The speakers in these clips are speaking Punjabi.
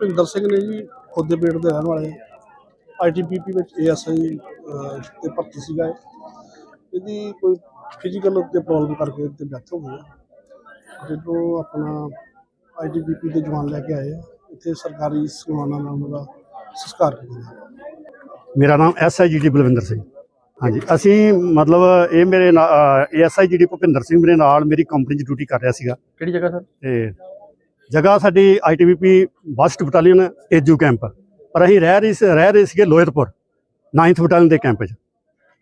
ਭੁਪਿੰਦਰ ਸਿੰਘ ਨੇ ਜੀ ਖੁੱਦੇ ਪੇਟ ਦੇ ਰਹਿਣ ਵਾਲੇ ਆਈਟੀਪੀਪੀ ਵਿੱਚ ਏਐਸਆਈ ਤੇ ਭਰਤੀ ਸੀਗਾ ਇਹ। ਇਹਦੀ ਕੋਈ ਫਿਜ਼ੀਕਲ ਉੱਤੇ ਪ੍ਰੋਬਲਮ ਕਰਕੇ ਤੇ ਡੈਥ ਹੋ ਗਈ ਹੈ। ਜਦੋਂ ਆਪਣਾ ਆਈਟੀਪੀਪੀ ਦੇ ਜਵਾਨ ਲੈ ਕੇ ਆਏ ਆ ਇੱਥੇ ਸਰਕਾਰੀ ਸਨਮਾਨਾਂ ਨਾਲ ਉਹਦਾ ਸੰਸਕਾਰ ਕੀਤਾ ਮੇਰਾ ਨਾਮ ਐਸਆਈਜੀਡੀ ਬਲਵਿੰਦਰ ਸਿੰਘ। ਹਾਂਜੀ ਅਸੀਂ ਮਤਲਬ ਇਹ ਮੇਰੇ ਐਸਆਈਜੀਡੀ ਭੁਪਿੰਦਰ ਸਿੰਘ ਮੇਰੇ ਨਾਲ ਮੇਰੀ ਕੰਪਨੀ 'ਚ ਡਿਊਟੀ ਕਰ ਰਿਹਾ ਸੀਗਾ। ਕਿਹੜੀ ਜਗ੍ਹਾ ਸਰ? ਤੇ ਜਗ੍ਹਾ ਸਾਡੀ ਆਈਟੀਬੀਪੀ ਵਸਟ ਬਟਾਲੀਅਨ ਏਜੂ ਕੈਂਪ। ਪਰ ਅਸੀਂ ਰਹਿ ਰਹੀ ਸੀ- ਰਹਿ ਰਹੇ ਸੀਗੇ ਲੋਇਤਪੁਰ 9th ਬਟਾਲੀਅਨ ਦੇ ਕੈਂਪ 'ਚ।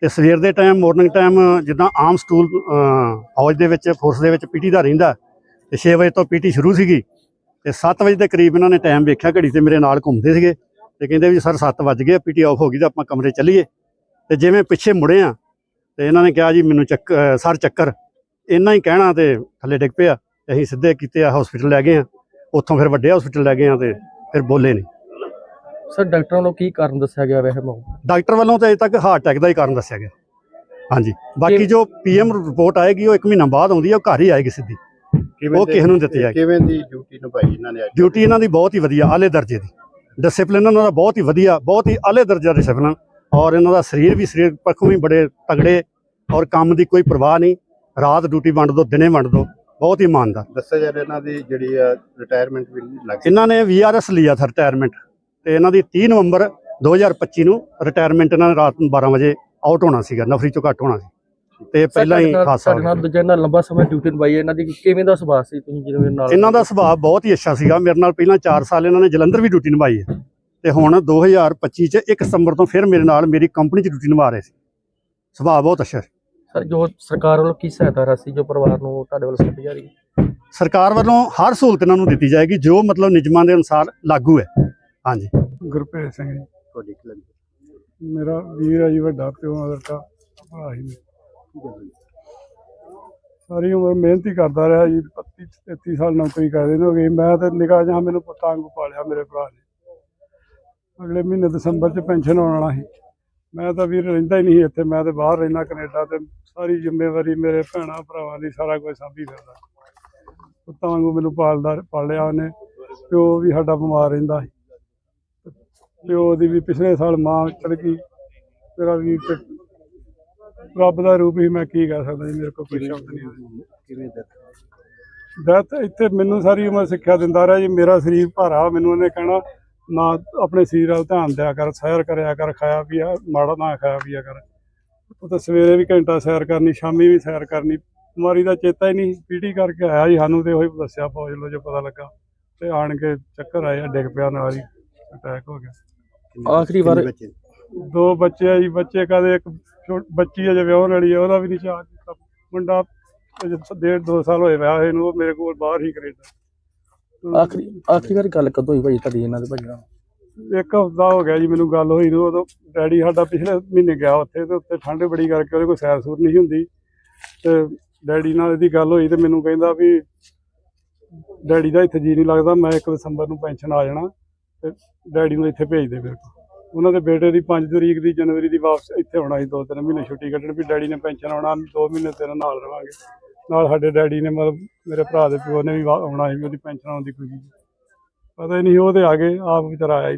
ਤੇ ਸਵੇਰ ਦੇ ਟਾਈਮ ਮਾਰਨਿੰਗ ਟਾਈਮ ਜਿੱਦਾਂ ਆਮ ਸਕੂਲ ਫੌਜ ਦੇ ਵਿੱਚ ਫੋਰਸ ਦੇ ਵਿੱਚ ਪੀਟੀ ਦਾ ਰਹਿੰਦਾ ਤੇ 6 ਵਜੇ ਤੋਂ ਪੀਟੀ ਸ਼ੁਰੂ ਸੀਗੀ। ਤੇ 7 ਵਜੇ ਦੇ ਕਰੀਬ ਇਹਨਾਂ ਨੇ ਟਾਈਮ ਵੇਖਿਆ ਘੜੀ ਤੇ ਮੇਰੇ ਨਾਲ ਘੁੰਮਦੇ ਸੀਗੇ। ਤੇ ਕਹਿੰਦੇ ਵੀ ਸਰ 7 ਵੱਜ ਗਏ ਪੀਟੀ ਆਫ ਹੋ ਗਈ ਤਾਂ ਆਪਾਂ ਕਮਰੇ ਚੱਲੀਏ। ਤੇ ਜਿਵੇਂ ਪਿੱਛੇ ਮੁੜੇ ਆ ਤੇ ਇਹਨਾਂ ਨੇ ਕਿਹਾ ਜੀ ਮੈਨੂੰ ਚੱਕ ਸਰ ਚੱਕਰ। ਇੰਨਾ ਹੀ ਕਹਿਣਾ ਤੇ ਥੱਲੇ ਡਿੱਗ ਪਿਆ। ਤੇ ਅਸੀਂ ਸਿੱਧੇ ਕੀਤੇ ਆ ਹਸਪੀਟਲ ਲੈ ਗਏ ਆ ਉੱਥੋਂ ਫਿਰ ਵੱਡੇ ਹਸਪੀਟਲ ਲੈ ਗਏ ਆ ਤੇ ਫਿਰ ਬੋਲੇ ਨਹੀਂ ਸਰ ਡਾਕਟਰਾਂ ਵੱਲੋਂ ਕੀ ਕਾਰਨ ਦੱਸਿਆ ਗਿਆ ਵੈਸੇ ਮੌਤ ਡਾਕਟਰ ਵੱਲੋਂ ਤਾਂ ਅਜੇ ਤੱਕ ਹਾਰਟ ਅਟੈਕ ਦਾ ਹੀ ਕਾਰਨ ਦੱਸਿਆ ਗਿਆ। ਹਾਂਜੀ। ਬਾਕੀ ਜੋ ਪੀਐਮ ਰਿਪੋਰਟ ਆਏਗੀ ਉਹ 1 ਮਹੀਨਾ ਬਾਅਦ ਆਉਂਦੀ ਹੈ ਉਹ ਘਰ ਹੀ ਆਏਗੀ ਸਿੱਧੀ। ਉਹ ਕਿਸੇ ਨੂੰ ਦਿੱਤੀ ਜਾਏਗੀ। ਕਿਵੇਂ ਦੀ ਡਿਊਟੀ ਨਿਭਾਈ ਇਹਨਾਂ ਨੇ ਅੱਜ? ਡਿਊਟੀ ਇਹਨਾਂ ਦੀ ਬਹੁਤ ਹੀ ਵਧੀਆ ਆਲੇ ਦਰਜੇ ਦੀ। ਡਿਸਪਲਿਨ ਇਹਨਾਂ ਦਾ ਬਹੁਤ ਹੀ ਵਧੀਆ ਬਹੁਤ ਹੀ ਆਲੇ ਦਰਜੇ ਦਾ ਡਿਸਪਲਿਨ ਔਰ ਇਹਨਾਂ ਦਾ ਸਰੀਰ ਵੀ ਸਰੀਰ ਪੱਖੋਂ ਵੀ ਬੜੇ ਤਗੜੇ ਔਰ ਕੰਮ ਦੀ ਕੋਈ ਪਰਵਾਹ ਨਹੀਂ। ਰਾਤ ਡਿਊਟੀ ਵੰਡ ਦੋ ਦਿਨੇ ਵੰਡ ਦੋ। ਬਹੁਤ ਹੀ ਇਮਾਨਦਾਰ ਦੱਸਿਆ ਜਾ ਰਿਹਾ ਇਹਨਾਂ ਦੀ ਜਿਹੜੀ ਰਿਟਾਇਰਮੈਂਟ ਵੀ ਲੱਗ ਇਹਨਾਂ ਨੇ ਵੀਆਰਐਸ ਲਿਆ ਥਾ ਰਿਟਾਇਰਮੈਂਟ ਤੇ ਇਹਨਾਂ ਦੀ 30 ਨਵੰਬਰ 2025 ਨੂੰ ਰਿਟਾਇਰਮੈਂਟ ਇਹਨਾਂ ਨੇ ਰਾਤ ਨੂੰ 12 ਵਜੇ ਆਊਟ ਹੋਣਾ ਸੀਗਾ ਨਫਰੀ ਚੋਂ ਘੱਟ ਹੋਣਾ ਸੀ। ਤੇ ਪਹਿਲਾਂ ਹੀ ਹਾਦਸਾ ਹੋ ਸਾਡੇ ਗਿਆ ਨਾਲ ਦੂਜੇ ਨਾਲ ਲੰਬਾ ਸਮਾਂ ਡਿਊਟੀ ਨਿਭਾਈ ਹੈ ਇਹਨਾਂ ਦੀ ਕਿਵੇਂ ਦਾ ਸੁਭਾਅ ਸੀ ਤੁਸੀਂ ਜਿਹਦੇ ਮੇਰੇ ਨਾਲ? ਇਹਨਾਂ ਦਾ ਸੁਭਾਅ ਬਹੁਤ ਹੀ ਅੱਛਾ ਸੀਗਾ। ਮੇਰੇ ਨਾਲ ਪਹਿਲਾਂ 4 ਸਾਲ ਇਹਨਾਂ ਨੇ ਜਲੰਧਰ ਵੀ ਡਿਊਟੀ ਨਿਭਾਈ ਹੈ। ਤੇ ਹੁਣ 2025 ਚ 1 ਸਤੰਬਰ ਤੋਂ ਫਿਰ ਮੇਰੇ ਨਾਲ ਮੇਰੀ ਕੰਪਨੀ 'ਚ ਡਿਊਟੀ ਨਿਭਾ ਰਹੇ ਸੀ। ਸੁਭਾਅ ਬਹੁਤ ਅੱਛਾ ਸੀ। ਸਰ ਜੋ ਸਰਕਾਰ ਵੱਲੋਂ ਕੀ ਸਹਾਇਤਾ ਰਾਸ਼ੀ ਜੋ ਪਰਿਵਾਰ ਨੂੰ ਤੁਹਾਡੇ ਵੱਲੋਂ ਸੱਟੀ ਜਾ ਰਹੀ ਹੈ? ਸਰਕਾਰ ਵੱਲੋਂ ਹਰ ਸਹੂਲਤ ਇਹਨਾਂ ਨੂੰ ਦਿੱਤੀ ਜਾਏਗੀ ਜੋ ਮਤਲਬ ਨਿਯਮਾਂ ਦੇ ਅਨੁਸਾਰ ਲਾਗੂ ਹੈ। ਹਾਂਜੀ। ਗੁਰਪ੍ਰੀਤ ਸਿੰਘ ਜੀ। ਤੁਹਾਡੀ ਕਲਮ ਮੇਰਾ ਵੀਰ ਹੈ ਜੀ ਵੱਡਾ ਪਿਓ ਦਾ ਭਰਾ ਹੀ ਨੇ ਸਾਰੀ ਉਮਰ ਮਿਹਨਤ ਕਰਦਾ ਰਿਹਾ ਜੀ 32 33 ਸਾਲ ਨੌਕਰੀ ਕਰਦੇ ਨੇ ਹੋ ਗਈ ਮੈਂ ਤੇ ਨਿਗਾਹ ਜਾਂ ਮੈਨੂੰ ਪੁੱਤਾਂ ਵਾਂਗੂ ਪਾਲਿਆ ਮੇਰੇ ਭਰਾ ਨੇ। ਅਗਲੇ ਮਹੀਨੇ ਦਸੰਬਰ ਚ ਪੈਨਸ਼ਨ ਆਉਣ ਵਾਲਾ ਸੀ। ਮੈਂ ਤਾਂ ਵੀਰ ਰਹਿੰਦਾ ਹੀ ਨਹੀਂ ਇੱਥੇ ਮੈਂ ਤੇ ਬਾਹਰ ਰਹਿਣਾ ਕੈਨੇਡਾ ਤੇ ਸਾਰੀ ਜ਼ਿੰਮੇਵਾਰੀ ਮੇਰੇ ਭੈਣਾਂ ਭਰਾਵਾਂ ਦੀ ਸਾਰਾ ਕੁਝ ਸਾਂਭੀ ਫਿਰਦਾ। ਪੁੱਤਾਂ ਵਾਂਗੂ ਮੈਨੂੰ ਪਾਲਦਾ ਪਾਲਿਆ ਉਹਨੇ ਪਿਓ ਵੀ ਸਾਡਾ ਬਿਮਾਰ ਰਹਿੰਦਾ ਸੀ। ਪਿਓ ਦੀ ਵੀ ਪਿਛਲੇ ਸਾਲ ਮਾਂ ਚਲ ਗਈ ਮੇਰਾ ਵੀ ਰੱਬ ਦਾ ਰੂਪ ਹੀ ਮੈਂ ਕੀ ਕਹਿ ਸਕਦਾ ਜੀ ਮੇਰੇ ਕੋਲ ਕੋਈ ਸ਼ਬਦ ਨਹੀਂ ਕਿਵੇਂ ਦਾ ਦੈਤ ਇੱਥੇ ਮੈਨੂੰ ਸਾਰੀ ਉਮਰ ਸਿੱਖਿਆ ਦਿੰਦਾ ਰਿਹਾ ਜੀ ਮੇਰਾ ਸਰੀਰ ਭਾਰਾ ਮੈਨੂੰ ਉਹਨੇ ਕਹਿਣਾ ਨਾ ਆਪਣੇ ਸਰੀਰ ਵੱਲ ਧਿਆਨ ਦਿਆ ਕਰ ਸੈਰ ਕਰਿਆ ਕਰ ਖਾਇਆ ਪੀਆ ਮਾੜਾ ਨਾ ਖਾਇਆ ਪੀਆ ਕਰ। ਉਹ ਤਾਂ ਸਵੇਰੇ ਵੀ ਘੰਟਾ ਸੈਰ ਕਰਨੀ ਸ਼ਾਮੀ ਵੀ ਸੈਰ ਕਰਨੀ। ਬਿਮਾਰੀ ਦਾ ਚੇਤਾ ਹੀ ਨਹੀਂ ਪੀਟੀ ਕਰਕੇ ਆਇਆ ਜੀ ਸਾਨੂੰ ਤੇ ਉਹੀ ਦੱਸਿਆ ਫੌਜ ਲੋ ਜੋ ਪਤਾ ਲੱਗਾ। ਤੇ ਆਣ ਕੇ ਚੱਕਰ ਆਏ ਆ, ਡਿੱਗ ਪਿਆ ਨਾਲ ਹੀ ਅਟੈਕ ਹੋ ਗਿਆ। ਆਖਰੀ ਵਾਰ ਦੋ ਬੱਚੇ ਆ ਜੀ ਬੱਚੇ ਕਦੇ ਇੱਕ ਬੱਚੀ ਅਜੇ ਵਿਆਹਣ ਵਾਲੀ ਆ ਉਹਦਾ ਵੀ ਨਹੀਂ ਚਾਹ ਕੀਤਾ ਮੁੰਡਾ ਡੇਢ ਦੋ ਸਾਲ ਹੋਏ ਵਿਆਹ ਹੋਏ ਨੂੰ ਉਹ ਮੇਰੇ ਕੋਲ ਬਾਹਰ ਹੀ ਕੈਨੇਡਾ। ਆਖਰੀ ਆਖਰੀ ਵਾਰ ਗੱਲ ਕਦੋਂ ਹੋਈ ਭਾਈ ਤੁਹਾਡੀ ਇਹਨਾਂ ਦੇ ਭਾਈ ਨਾਲ? ਇੱਕ ਹਫ਼ਤਾ ਹੋ ਗਿਆ ਜੀ ਮੈਨੂੰ ਗੱਲ ਹੋਈ ਨੂੰ ਉਦੋਂ ਡੈਡੀ ਸਾਡਾ ਪਿਛਲੇ ਮਹੀਨੇ ਗਿਆ ਉੱਥੇ ਤੇ ਉੱਥੇ ਠੰਡ ਬੜੀ ਕਰਕੇ ਉਹਦੇ ਕੋਲ ਸੈਰ ਸੂਰ ਨਹੀਂ ਹੁੰਦੀ। ਤੇ ਡੈਡੀ ਨਾਲ ਇਹਦੀ ਗੱਲ ਹੋਈ ਤੇ ਮੈਨੂੰ ਕਹਿੰਦਾ ਵੀ ਡੈਡੀ ਦਾ ਇੱਥੇ ਜੀ ਨਹੀਂ ਲੱਗਦਾ ਮੈਂ 1 ਦਸੰਬਰ ਨੂੰ ਪੈਨਸ਼ਨ ਆ ਜਾਣਾ ਤੇ ਡੈਡੀ ਨੂੰ ਇੱਥੇ ਭੇਜ ਦੇ ਕੋਲ। ਉਹਨਾਂ ਦੇ ਬੇਟੇ ਦੀ 5 ਤਰੀਕ ਦੀ ਜਨਵਰੀ ਦੀ ਵਾਪਸ ਇੱਥੇ ਆਉਣਾ ਸੀ ਦੋ ਤਿੰਨ ਮਹੀਨੇ ਛੁੱਟੀ ਕੱਢਣ ਵੀ ਡੈਡੀ ਨੇ ਪੈਨਸ਼ਨ ਆਉਣਾ 2 ਮਹੀਨੇ ਤੇਰੇ ਨਾਲ ਰਵਾਂਗੇ। ਨਾਲ ਸਾਡੇ ਡੈਡੀ ਨੇ ਮਤਲਬ ਮੇਰੇ ਭਰਾ ਦੇ ਪਿਓ ਨੇ ਵੀ ਆਉਣਾ ਸੀ ਉਹਦੀ ਪੈਨਸ਼ਨ ਆਉਣ ਦੀ ਖੁਸ਼ੀ ਪਤਾ ਹੀ ਨਹੀਂ ਉਹ ਤੇ ਆ ਗਏ, ਆਪ ਵਿਚਾਰਾ ਆਇਆ ਹੀ